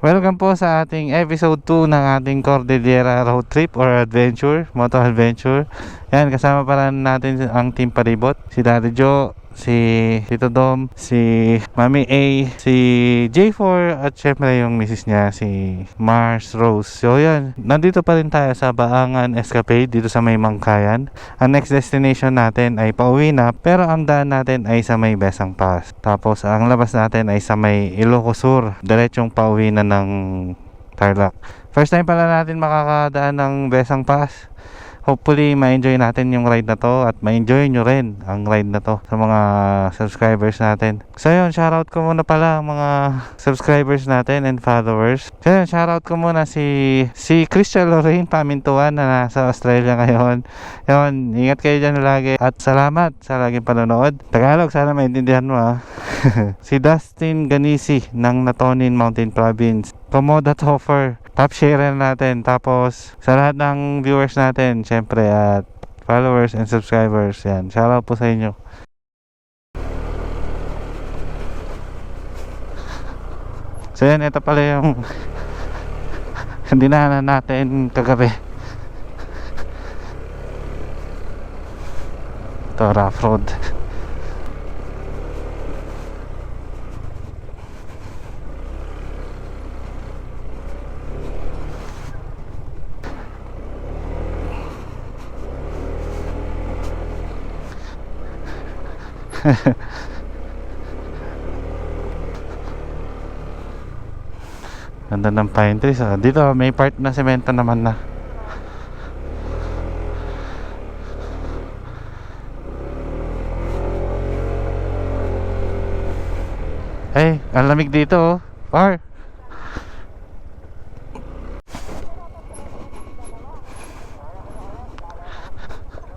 Welcome po sa ating episode 2 ng ating Cordillera Road Trip or Adventure, Moto Adventure. Yan, kasama pa natin ang Team Paribot, si Daddy Joe, si Tito Dom, si Mami A, si J4 at syempre yung misis niya si Mars Rose. So yan, nandito pa rin tayo sa Baangan Escapade dito sa May Mangkayan. Ang next destination natin ay pauwi na pero ang daan natin ay sa May Besang Pass. Tapos ang labas natin ay sa May Ilocos Sur. Diretsong pauwi na ng Tarlac. First time pala natin makakadaan ng Besang Pass hopefully ma-enjoy natin yung ride na to at ma-enjoy nyo rin ang ride na to sa mga subscribers natin. So yun, shoutout ko muna pala mga subscribers natin and followers. So yun, shoutout ko muna si si Christian Lorraine Pamintuan na nasa Australia ngayon. Yun, ingat kayo dyan lagi at salamat sa laging panonood. Tagalog, sana maintindihan mo ah. si Dustin Ganisi ng Natonin Mountain Province. Komoda Toffer. Top share natin. Tapos, sa lahat ng viewers natin, syempre, at followers and subscribers, yan. Shoutout po sa inyo. So yan, ito pala yung dinaanan natin kagabi. Ito, rough road. Ganda ng pine trees. ah. Dito may part na semento naman na. Eh, ang lamig dito oh. Par.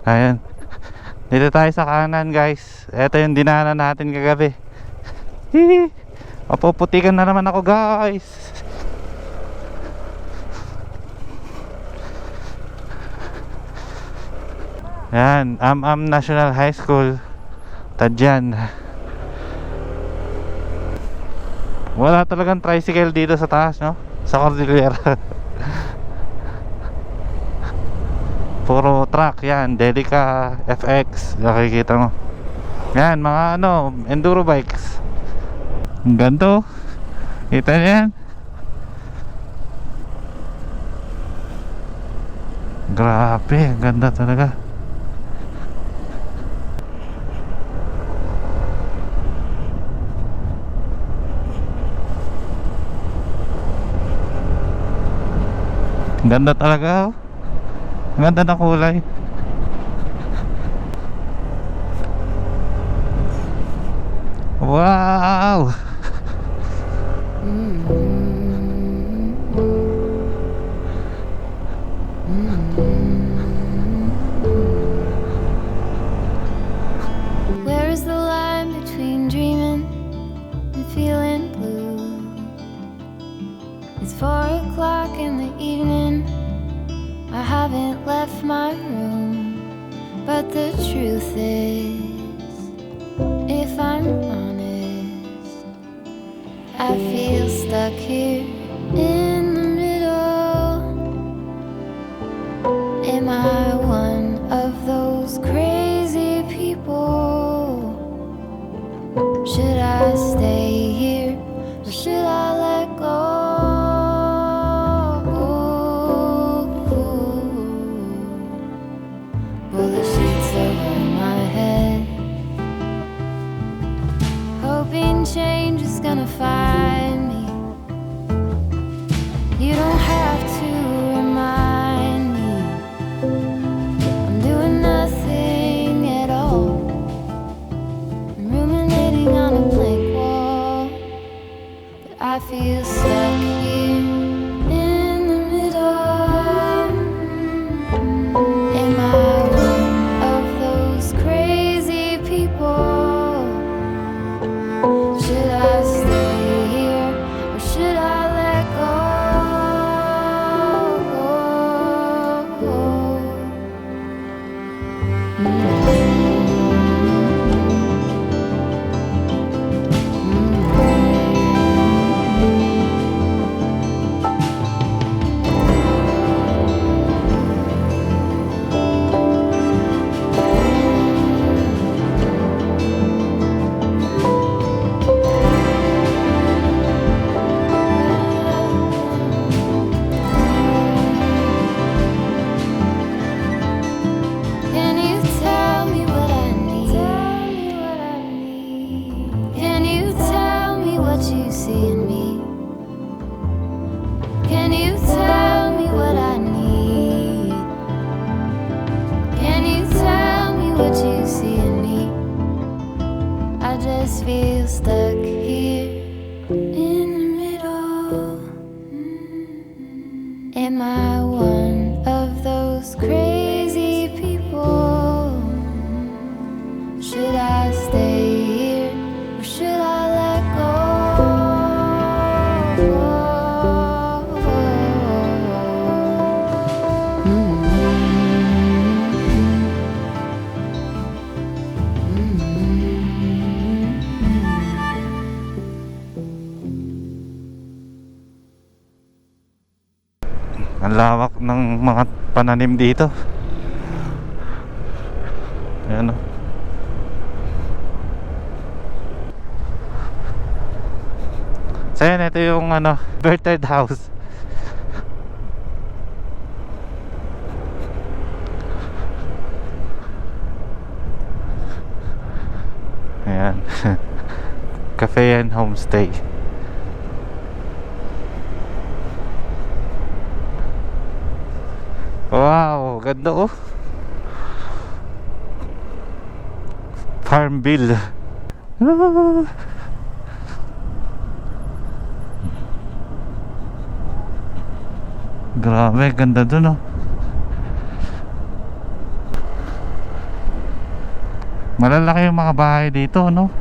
Ayan. Dito tayo sa kanan guys. Ito yung dinaanan natin kagabi. Mapuputikan na naman ako guys. Yan, Am-Am National High School. Tadyan. Wala talagang tricycle dito sa taas, no? Sa Cordillera. Puro truck yan, Delica FX, nakikita mo. Yan, mga ano, enduro bikes. Ganto. Kita niyo yan? Grabe, ganda talaga. Ganda talaga. oh. Where is the line between dreaming and feeling blue? It's four o'clock in the evening. I haven't left my room. But the truth is, if I'm honest, I feel stuck here Lawak ng mga pananim dito. Ayan o. So yan, ito yung ano, birthday house. Ayan. Cafe and homestay. Wow, ganda oh. Farmville. Ah. Grabe, ganda dun oh. Malalaki yung mga bahay dito, no?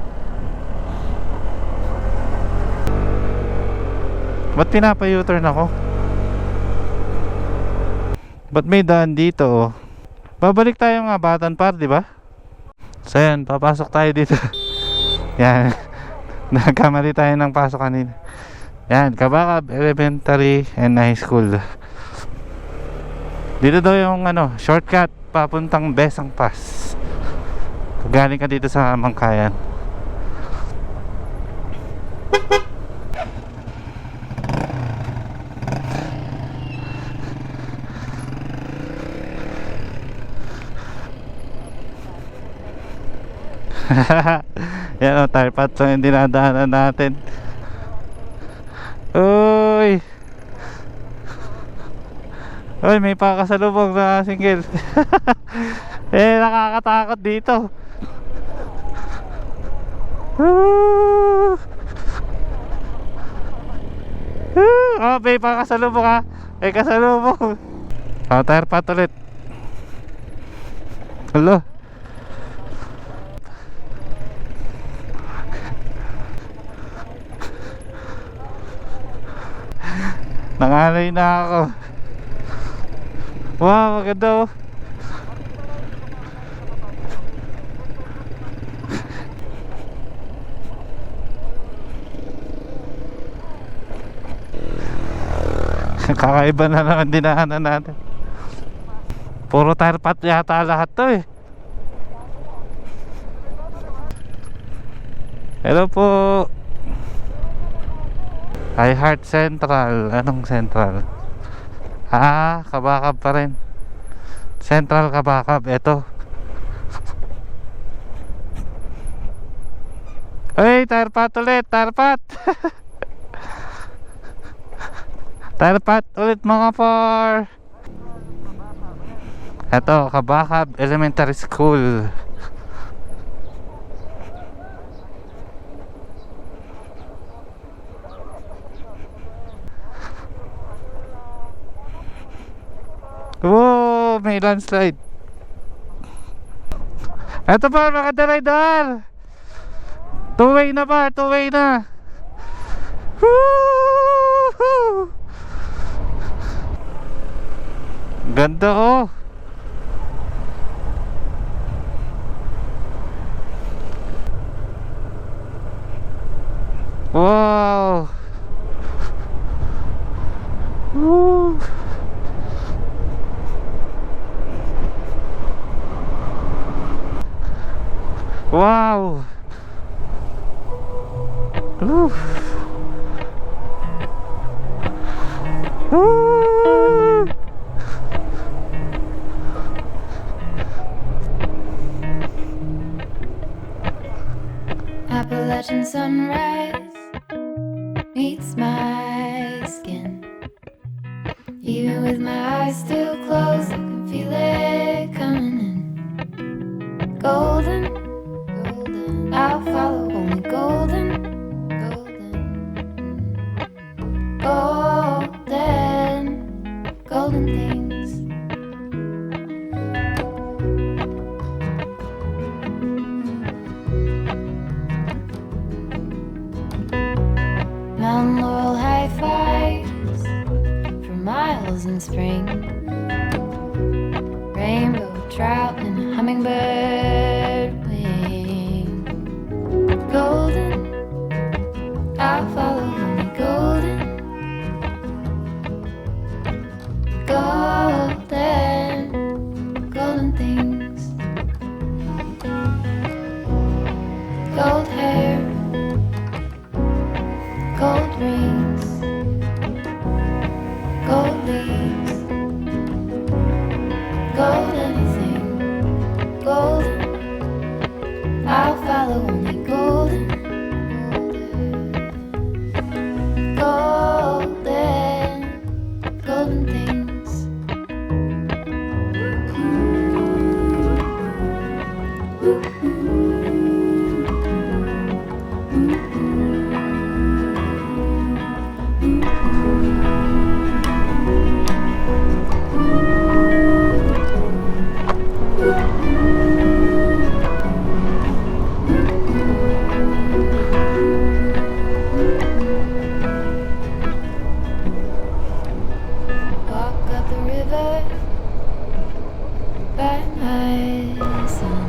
Ba't pinapa-U-turn ako? Ba't may daan dito oh? Babalik tayo nga batan par, di ba? So yan, papasok tayo dito. yan. Nagkamali tayo ng pasok kanina. Yan, Kabakab Elementary and High School. Dito daw yung ano, shortcut papuntang Besang Pass. Pag galing ka dito sa Mangkayan. Yan o, tire lang yung dinadaanan natin. Uy! Uy, may pakasalubong na single. eh, nakakatakot dito. Oh, may pakasalubong ha. May kasalubong. Oh, tire patch ulit. Hello. Nangalay na ako. Wow, maganda oh. Kakaiba na naman dinaanan natin. Puro tire pat yata lahat to eh. Hello po. I Heart Central. Anong Central? Ah, Kabakab pa rin. Central Kabakab. Ito. Hey, tire pat ulit. Tire pat. tire pat ulit mga par. Ito, Kabakab Elementary School. Wow, may landslide. Ito pa, mga rider. Two way na pa, two way na. Woo! Ganda oh. Wow. Woo. Wow! Oof. Woo! Appalachian sunrise meets my skin. Even with my eyes still closed, Gold hair, son.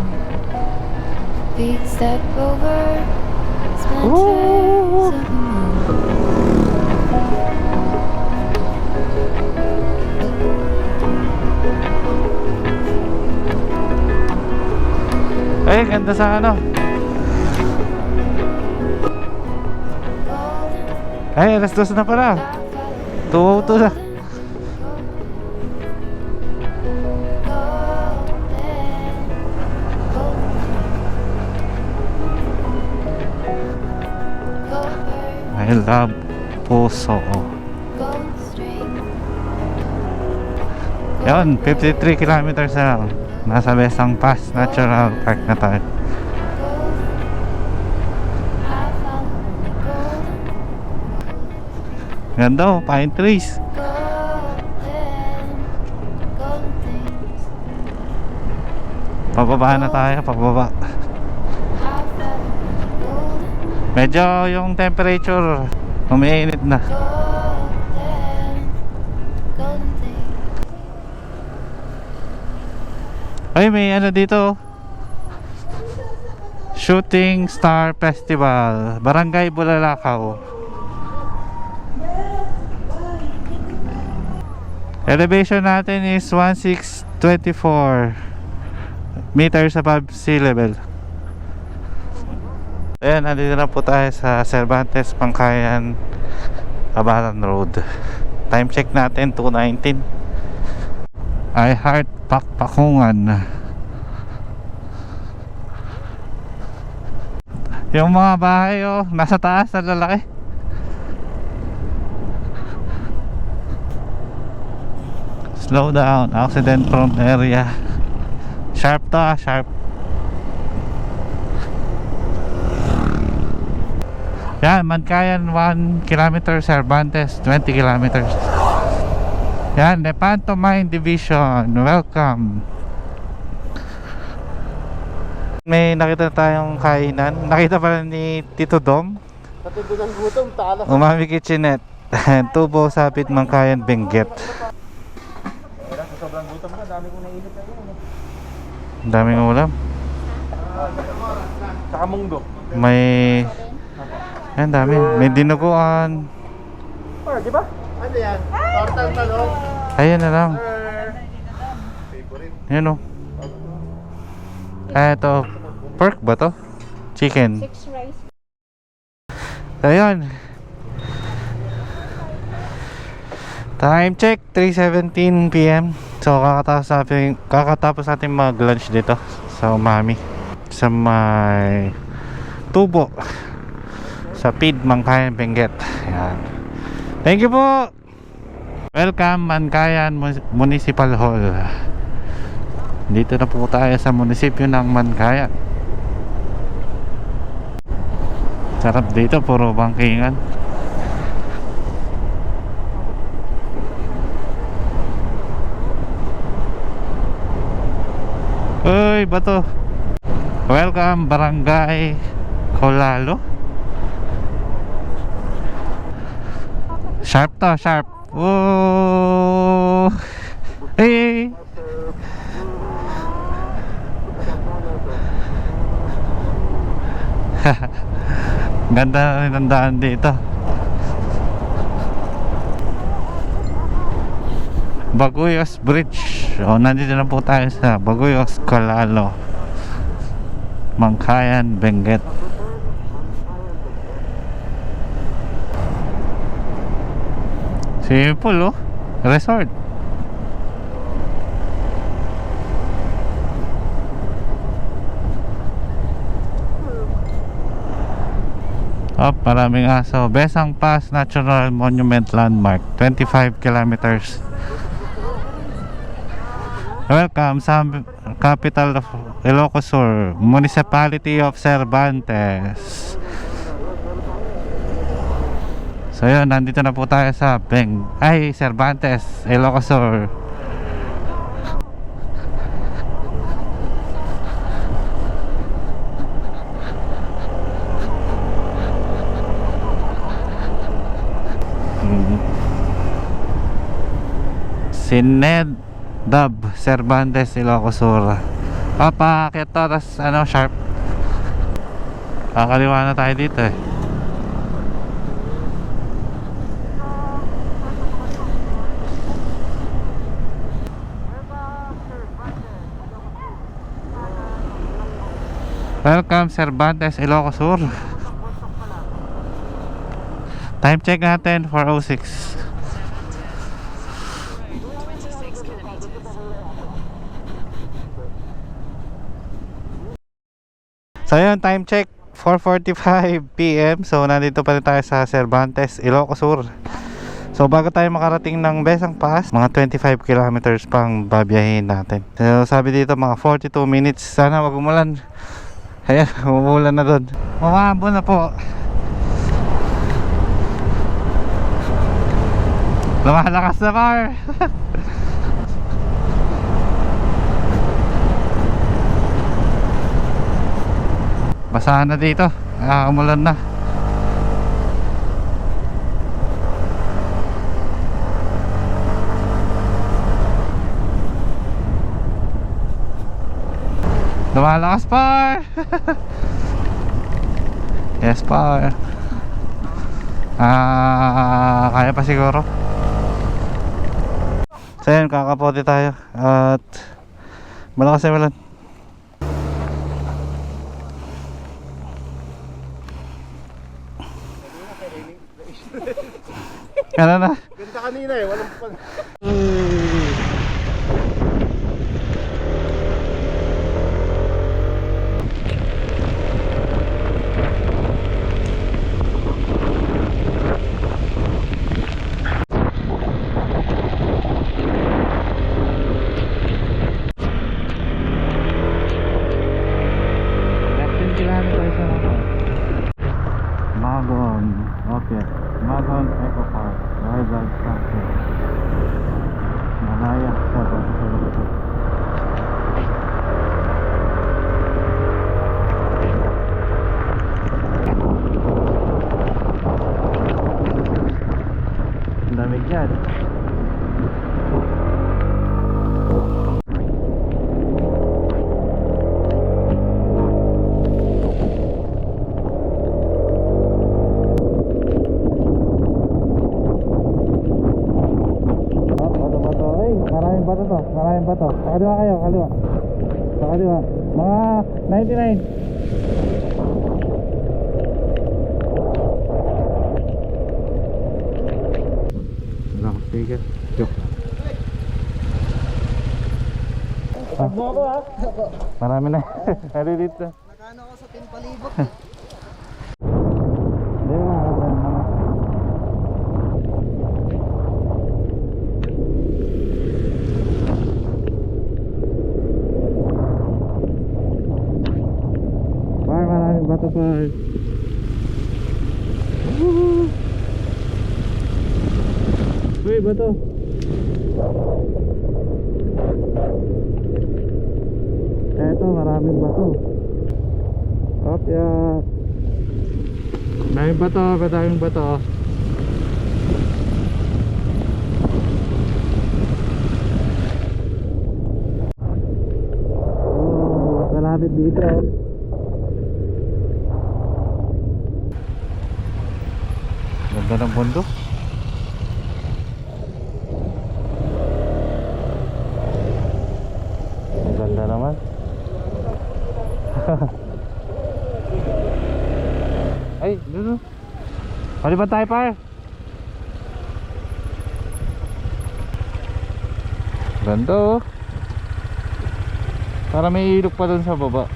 Feet step over splinters of the moon. Ay, ganda sa ano. Ay, alas dos na pala. 202 na. I love puso. Yan, 53 kilometers na lang. Nasa Besang Pass Natural Park na tayo. Ganda oh, pine trees. Pababa na tayo, pababa. Medyo yung temperature umiinit na. Ay, may ano dito. Shooting Star Festival, Barangay Bulalakaw. Elevation natin is 1624 meters above sea level. Ayan, nandito na po tayo sa Cervantes, Pangkayan, Abaran Road. Time check natin, 2.19. I Heart Pakpakungan. Yung mga bahay oh, nasa taas, na lalaki. Slow down, accident prone area. Sharp to ah, sharp. Yan, Mankayan 1 kilometer, Cervantes 20 kilometers. Yan, Lepanto Mine Division. Welcome. May nakita tayong kainan. Nakita pala ni Tito Dom. Katubo ng gutom, tala. Umami Kitchenette. Tubo Sapit Mangkayan Benguet. Sobrang gutom na, dami kong nainit na yun. Ang daming ulam. Saka munggo. May... Yan, dami. May dinuguan. Or, di ba? Ano yan? Tortang talong. Ayan na lang. Favorite. Yan o. Ah, ito. Pork ba to? Chicken. Six rice. Ayun. Time check, 3.17 p.m. So, kakatapos natin, kakatapos natin mag-lunch dito sa Umami. Sa may tubo. Sa PID Mangkayan Benguet. Ayan. Thank you po! Welcome Mankayan Mus- Municipal Hall. Dito na po tayo sa munisipyo ng Mankayan. Sarap dito, puro bangkingan. Uy, bato. Welcome, Barangay Colalo. Sharp to, sharp. Oh! Hey. Ganda ang daan dito. Baguyos Bridge. O, nandito na po tayo sa Baguyos, Calalo. Mangkayan, Benguet. Swimming pool, oh. Resort. Oh, maraming aso. Besang Pass Natural Monument Landmark. 25 kilometers. Welcome sa capital of Ilocos Sur, Municipality of Cervantes. So yun, nandito na po tayo sa Beng, ay Cervantes, Ilocos Sur. Mm. Si Ned Dub Cervantes Ilocos Sur. Papakit to, tas ano, sharp. Kakaliwa na tayo dito eh. Welcome Cervantes Ilocos Sur. Time check natin 406. So yun, time check 4.45 p.m. So nandito pa rin tayo sa Cervantes, Ilocos Sur. So bago tayo makarating ng Besang Pass, mga 25 kilometers pang babiyahin natin. So sabi dito mga 42 minutes. Sana wag umulan. Ayan, umulan na doon. Umabo na po. Lumalakas na car. Basahan na dito. Umulan na. Lumalakas pa. yes pa. Ah, kaya pa siguro. So yun, kakapote tayo at malakas yung ulan. Ano na? Ganda kanina eh, walang pag... kaliwa kayo kaliwa sa kaliwa mga 99 Tiga. Jok. Ah. Marami na. Nandito. Nakano ako sa 10,000. lakad Uy, ba to? Eto, maraming bato. Up yan Maraming bato, maraming bato. Oh, maraming dito. Ganda ng bundok. Ang ganda naman. Ay, dito. Paliban tayo pa Ganda oh. Para may ilog pa dun sa baba.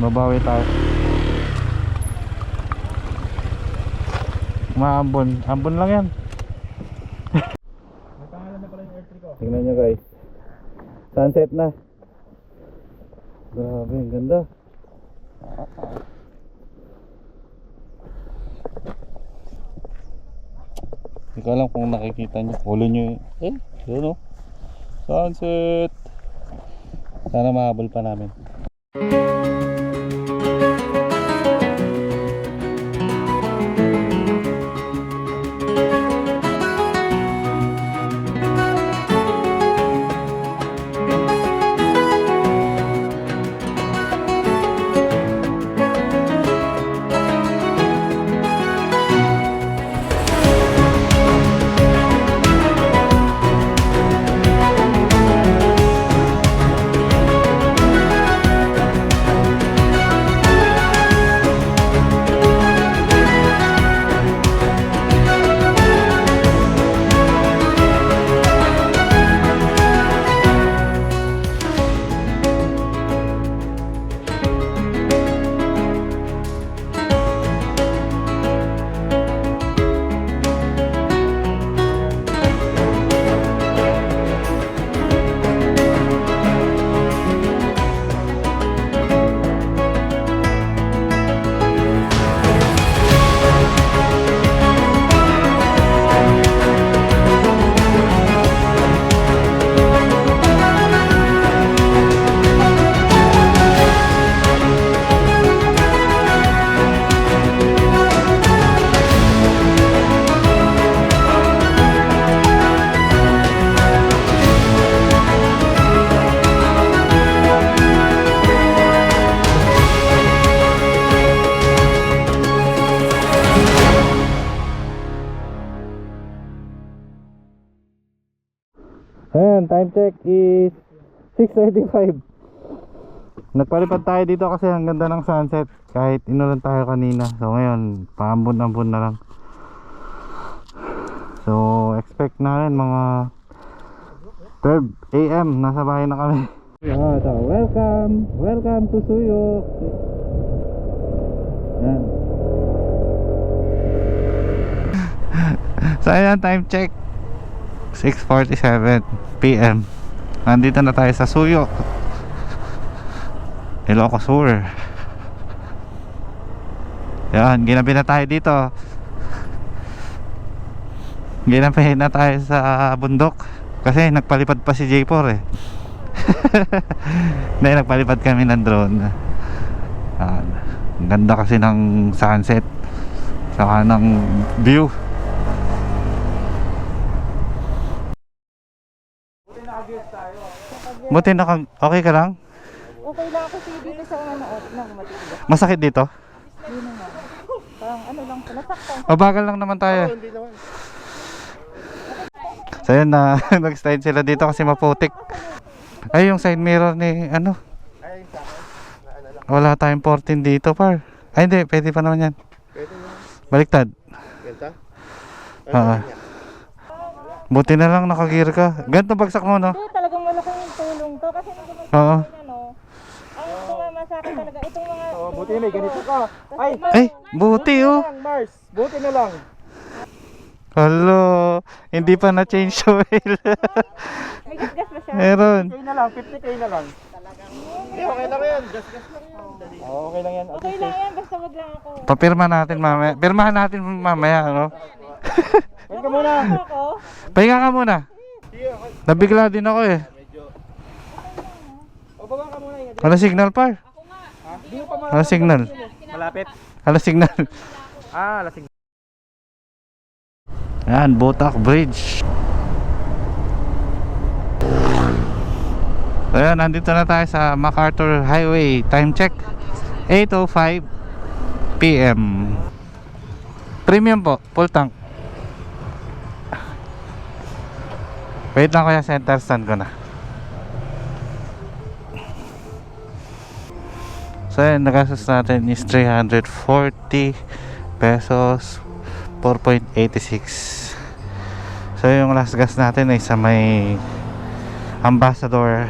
Mabawi tayo. Maambon. Ambon lang yan. Tingnan nyo guys. Sunset na. Grabe, ang ganda. Hindi ko alam kung nakikita nyo. Ulo nyo. Eh, yun o. Sunset. Sana mahabol pa namin. Ayan, time check is 6.35 Nagpalipad tayo dito kasi ang ganda ng sunset. Kahit inulan tayo kanina. So ngayon, paambon-ambon na lang. So, expect natin mga 12 a.m. Nasa bahay na kami. Yeah, so, Welcome! Welcome to Suyok Yan. So ayan, time check 6.47 p.m. Nandito na tayo sa Suyo. Ilocos Sur. Yan, ginabi na tayo dito. Ginabi na tayo sa bundok. Kasi nagpalipad pa si J4 eh. Hindi, nagpalipad kami ng drone. Ang ganda kasi ng sunset. Saka ng view Buti naka okay ka lang? Okay lang ako kasi dito sa ano, ng matigas. Masakit dito? Yun naman. Parang ano lang, nasaktan. Mabagal lang naman tayo. So yun na nag-slide sila dito kasi maputik. Ay yung side mirror ni ano? Wala tayong 14 dito par. Ay hindi, pwede pa naman yan. Baliktad. Ganda? Oo. Buti na lang nakagear ka. Ganito bagsak mo no? Ito tulong to kasi nung gumawa Oo. ano, ang tumama sa akin talaga, itong mga... Oh, buti may ganito ka. Ay! Ay, buti oh. Lang, Mars! Buti na lang. Hello, hindi pa na-change oil. May gasgas ba siya? Meron. 50k na lang, 50k na lang. Hindi, okay lang yan. Gas-gas lang. Oh, okay lang yan. Okay lang yan, basta wag lang ako. Papirma natin mamaya. Pirmahan natin mamaya, ano? Wait ka muna. Ako? Pahinga ka muna. Nabigla din ako eh. Ano signal par? Ano signal? Malapit. Ano signal? Ah, lasing. Yan, Botak Bridge. So yan, nandito na tayo sa MacArthur Highway. Time check, 8.05 p.m. Premium po, full tank. Wait lang kaya center stand ko na. So yun, nagastos natin is 340 pesos 4.86 So yung last gas natin ay sa may Ambassador.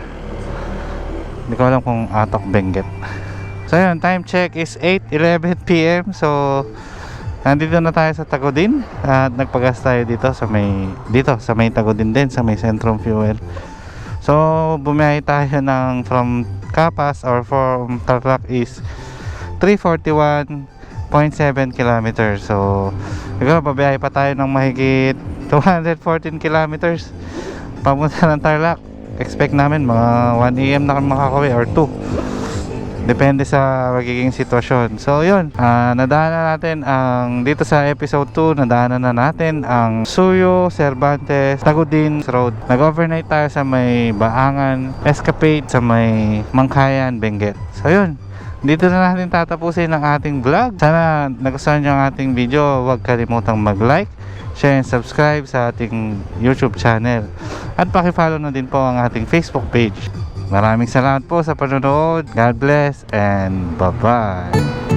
Hindi ko alam kung Atok Benguet. So yun, time check is 8.11pm So Nandito na tayo sa Tagodin At nagpagas tayo dito sa may Dito sa may Tagodin din Sa may Centrum Fuel. So bumiyahe tayo ng From Capas or from Tarlac is 341.7 kilometers. So siguro babiyahe pa tayo ng mahigit 214 kilometers Papunta ng Tarlac. Expect namin mga 1am na kami makakawin or 2 Depende sa magiging sitwasyon. So, yun. ah nadaanan natin ang dito sa episode 2, nadaanan na natin ang Suyo, Cervantes, Tagudin Road. Nag-overnight tayo sa may Baangan, Escapade sa may Mangkayan, Benguet. So, yun. Dito na natin tatapusin ang ating vlog. Sana nagustuhan nyo ang ating video. Huwag kalimutang mag-like, share, and subscribe sa ating YouTube channel. At pakifollow na din po ang ating Facebook page. Maraming salamat po sa panonood. God bless and bye-bye.